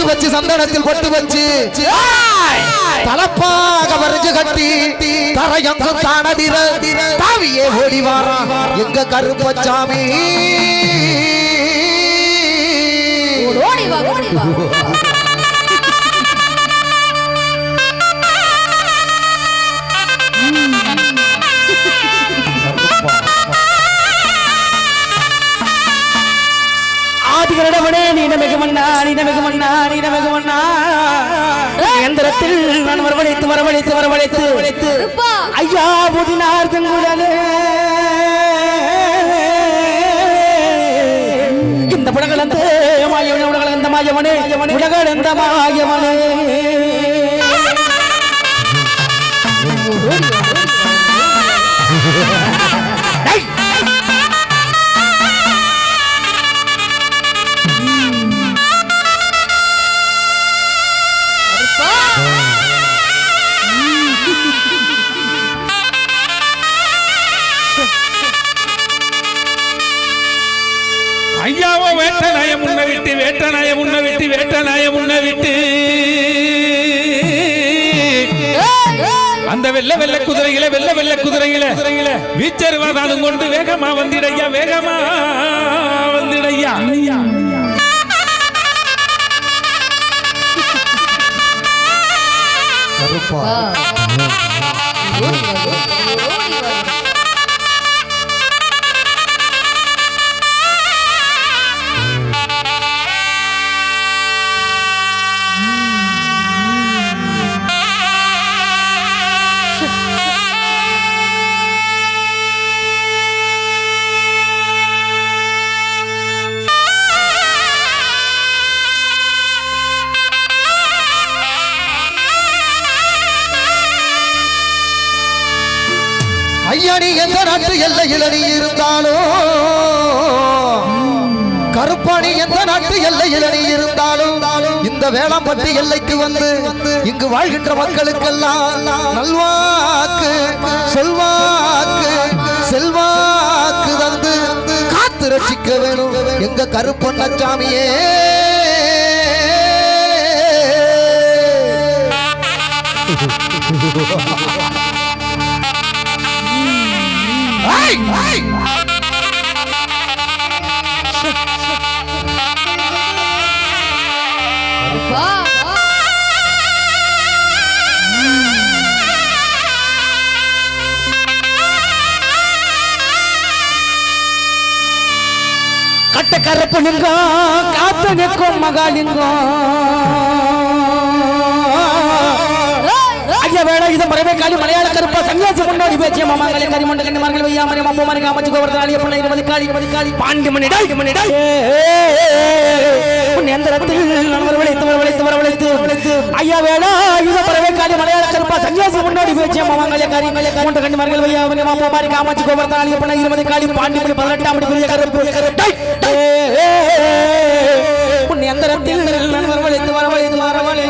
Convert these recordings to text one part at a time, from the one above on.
பொட்டு வச்சு சந்தனத்தில் பொட்டு வச்சு. தலப்பாக வரைஞ்சு கட்டி தரையங்கும் தானதிர தாவியே ஓடி வாரான் எங்க கருப்பச்சாமி ஓடி வா ஓடி வா. எந்திரத்தில் நான் வரவழைத்து வரவழைத்து வரவழைத்து. ஐயா புதினார் தங்குடலே இந்த புடகலந்த மாயவனே உலகளந்த மாயவனே உலகளந்த மாயவனே. டேய்! ஐயாவோ வேட்ட நயம் முன்ன விட்டு வேட்ட நயம் உன்னை விட்டு வேட்ட நயம் முன்ன விட்டு. அந்த வெள்ள வெள்ள குதிரையில வெள்ள வெள்ள குதிரையில வீச்சருவாதாலும் கொண்டு வேகமா வந்திடையா வேகமா வந்திடையா. கருப்பா. ஐயா எந்த நாட்டு எல்லையில் நீ இருந்தாலும் கருப்பாணி எந்த நாட்டு எல்லையில் நீ இருந்தாலும் இந்த வேளாம்பட்டி எல்லைக்கு வந்து இங்கு வாழ்கின்ற மக்களுக்கெல்லாம் நல்வாக்கு செல்வாக்கு செல்வாக்கு தந்து காத்து ரட்சிக்க வேணும் எங்க கருப்பண்ணச்சாமியே ha ha ha ha! கட்ட கருப்பு லிங்கம் காத்து நிற்கும் மகாலிங்கம். ஐயா வேட இது மரபே காலி மலையாள கருப்பா சன்னியாசி முன்னாடி பேச்சிய மாமாங்களே கரி மண்ட கண்ணி மார்கள் வையா மரி மம்பு மரி காமச்சி கோவர்தன் அழிய பண்ண இருபது காலி இருபது காலி. பாண்டி மணி டாய் மணி டாய். உன் எந்திரத்தில் நான் வரவழைத்து வரவழைத்து ஐயா வேடா மரபே காலி மலையாள கருப்பா சன்னியாசி முன்னாடி பேச்சிய மாமாங்களே கரி மண்ட கண்ணி மார்கள் வையா மரி மம்பு மரி காமச்சி கோவர்தன் அழிய பண்ண இருபது காலி. பாண்டி மணி பதினெட்டாம் மணி பெரிய கருப்பு. டாய் உன் எந்திரத்தில் நான் வரவழைத்து வரவழைத்து வரவழை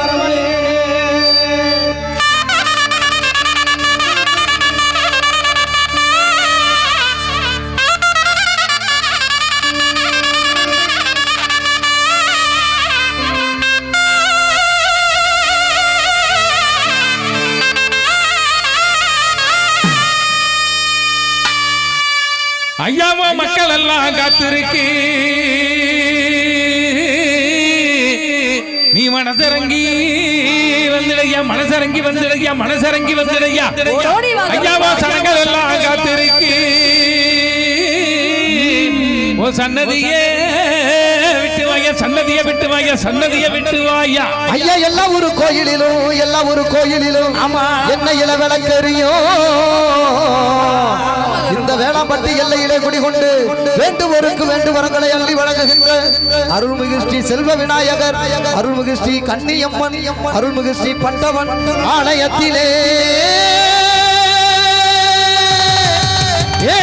ஐயாவோ மக்கள் எல்லாம் காத்திருக்கு. நீ மனசரங்கி வந்துடையா மனசரங்கி வந்துடையா மனசரங்கி வந்துடையா. ஐயாவோ சனங்கள் எல்லாம் காத்திருக்கு. ஓ சன்னதியே விட்டு வாயா சன்னதியை விட்டு வாயா சன்னதியை விட்டு வாயா. ஐயா எல்லா ஒரு கோயிலிலும் எல்லா ஒரு கோயிலிலும் ஆமா. என்ன இள விளக்கறியும் எல்லையிலே குடிகொண்டு வேண்டுவோருக்கு வேண்டு வரங்களை அள்ளி வழங்குகின்ற அருள்மிகு ஸ்ரீ செல்வ விநாயகர் அருள்மிகு ஸ்ரீ கன்னியம்மன் அருள்மிகு ஸ்ரீ பட்டவன் ஆலயத்திலே. ஏ.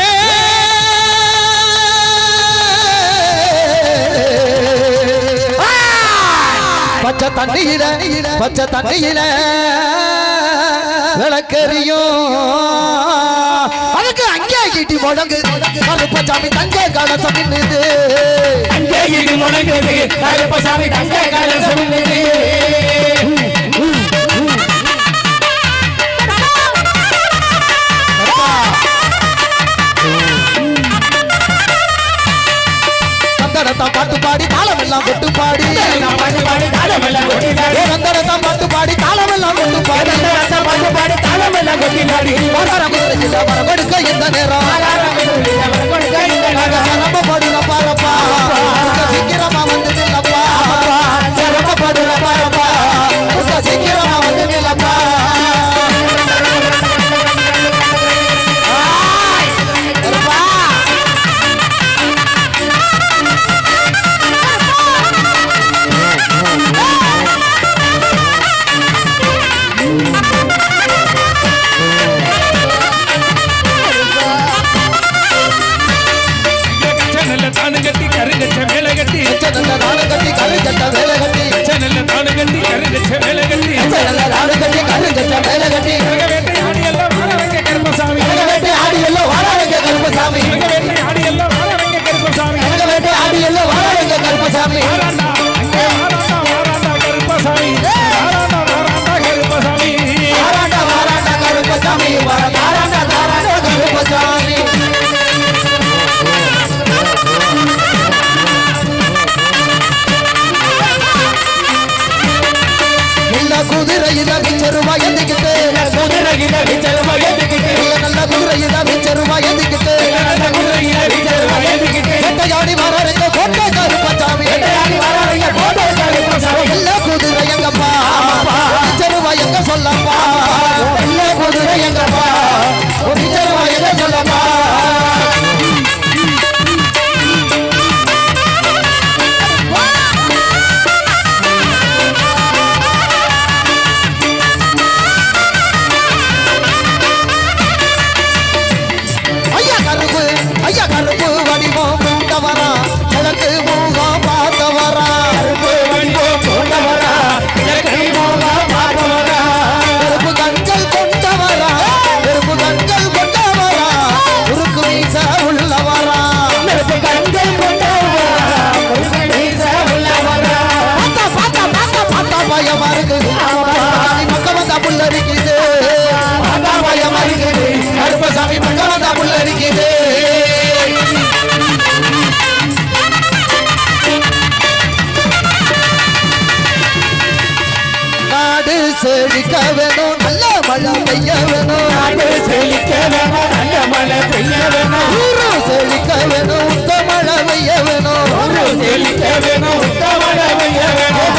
பச்சை தண்ணியில பச்சை தண்ணியில விளக்கறியும். இடி முழங்கு கருப்ப சாமி தங்க கலசம் நின்னுது. தங்க இடி முழங்குது கருப்ப சாமி தங்க கலசம் நின்னுது. ரத்தம் பாட்டு பாடி தாளம் எல்லாம் கொட்டு பாடி வந்த ரத்தம் பாட்டு பாடி தாளம் எல்லாம் கொட்டு பாடி பாட்டு பாடி தாளம் எல்லாம் கொட்டி நாடி வரார முதலில் வர கொடுக்க இந்த நேரம். நம்ம பாடுங்க பாரப்பா செழிக்க வேணும் நல்ல மழை பெய்ய வேணும் நாடு செழிக்க வேணும் நல்ல மழை பெய்ய வேணும் ஊரு செழிக்க வேணும் உத்த மழை பெய்ய வேணும் செழிக்க வேணும் உத்த மழை பெய்ய வேணும்